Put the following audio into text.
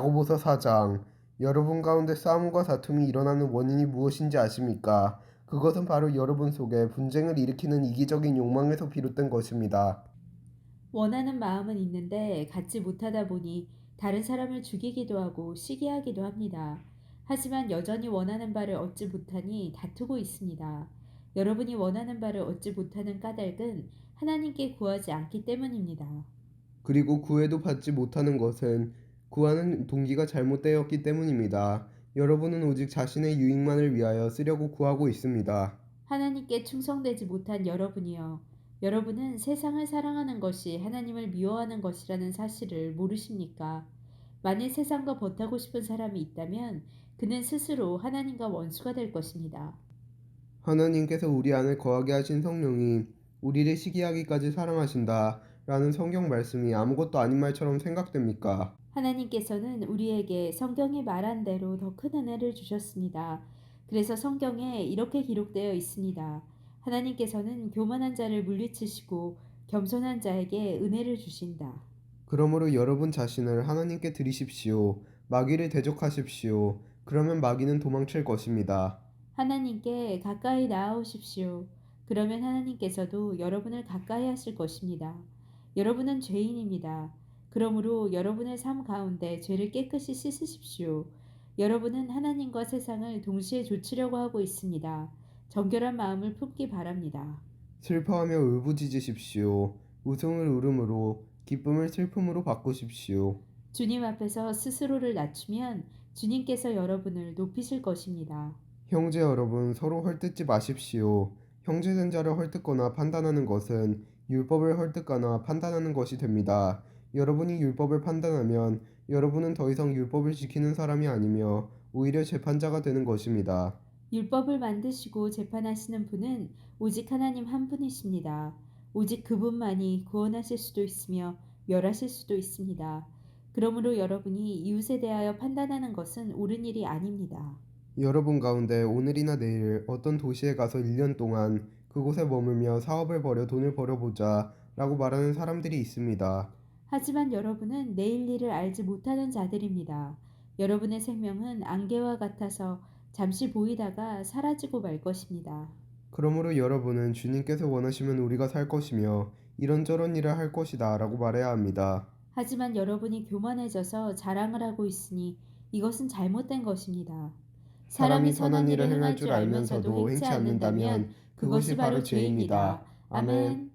야고보서 4장 여러분 가운데 싸움과 다툼이 일어나는 원인이 무엇인지 아십니까? 그것은 바로 여러분 속에 분쟁을 일으키는 이기적인 욕망에서 비롯된 것입니다. 원하는 마음은 있는데 갖지 못하다 보니 다른 사람을 죽이기도 하고 시기하기도 합니다. 하지만 여전히 원하는 바를 얻지 못하니 다투고 있습니다. 여러분이 원하는 바를 얻지 못하는 까닭은 하나님께 구하지 않기 때문입니다. 그리고 구해도 받지 못하는 것은 구하는 동기가 잘못되었기 때문입니다. 여러분은 오직 자신의 유익만을 위하여 쓰려고 구하고 있습니다. 하나님께 충성되지 못한 여러분이여. 여러분은 세상을 사랑하는 것이 하나님을 미워하는 것이라는 사실을 모르십니까? 만일 세상과 버타고 싶은 사람이 있다면 그는 스스로 하나님과 원수가 될 것입니다. 하나님께서 우리 안에 거하게 하신 성령이 우리를 시기하기까지 사랑하신다. 라는 성경 말씀이 아무것도 아닌 말처럼 생각됩니까? 하나님께서는 우리에게 성경이 말한 대로 더 큰 은혜를 주셨습니다. 그래서 성경에 이렇게 기록되어 있습니다. 하나님께서는 교만한 자를 물리치시고 겸손한 자에게 은혜를 주신다. 그러므로 여러분 자신을 하나님께 드리십시오. 마귀를 대적하십시오. 그러면 마귀는 도망칠 것입니다. 하나님께 가까이 나아오십시오. 그러면 하나님께서도 여러분을 가까이 하실 것입니다. 여러분은 죄인입니다. 그러므로 여러분의 삶 가운데 죄를 깨끗이 씻으십시오. 여러분은 하나님과 세상을 동시에 조치려고 하고 있습니다. 정결한 마음을 품기 바랍니다. 슬퍼하며 울부짖으십시오. 웃음을 울음으로 기쁨을 슬픔으로 바꾸십시오. 주님 앞에서 스스로를 낮추면 주님께서 여러분을 높이실 것입니다. 형제 여러분 서로 헐뜯지 마십시오. 형제된 자를 헐뜯거나 판단하는 것은 율법을 헐뜯거나 판단하는 것이 됩니다. 여러분이 율법을 판단하면 여러분은 더 이상 율법을 지키는 사람이 아니며 오히려 재판자가 되는 것입니다. 율법을 만드시고 재판하시는 분은 오직 하나님 한 분이십니다. 오직 그분만이 구원하실 수도 있으며 멸하실 수도 있습니다. 그러므로 여러분이 이웃에 대하여 판단하는 것은 옳은 일이 아닙니다. 여러분 가운데 오늘이나 내일 어떤 도시에 가서 1년 동안 그곳에 머물며 사업을 벌여 돈을 벌어보자 라고 말하는 사람들이 있습니다. 하지만 여러분은 내일 일을 알지 못하는 자들입니다. 여러분의 생명은 안개와 같아서 잠시 보이다가 사라지고 말 것입니다. 그러므로 여러분은 주님께서 원하시면 우리가 살 것이며 이런저런 일을 할 것이다 라고 말해야 합니다. 하지만 여러분이 교만해져서 자랑을 하고 있으니 이것은 잘못된 것입니다. 사람이 선한 일을 행할 줄 알면서도 행치 않는다면 그것이 바로 죄입니다. 아멘.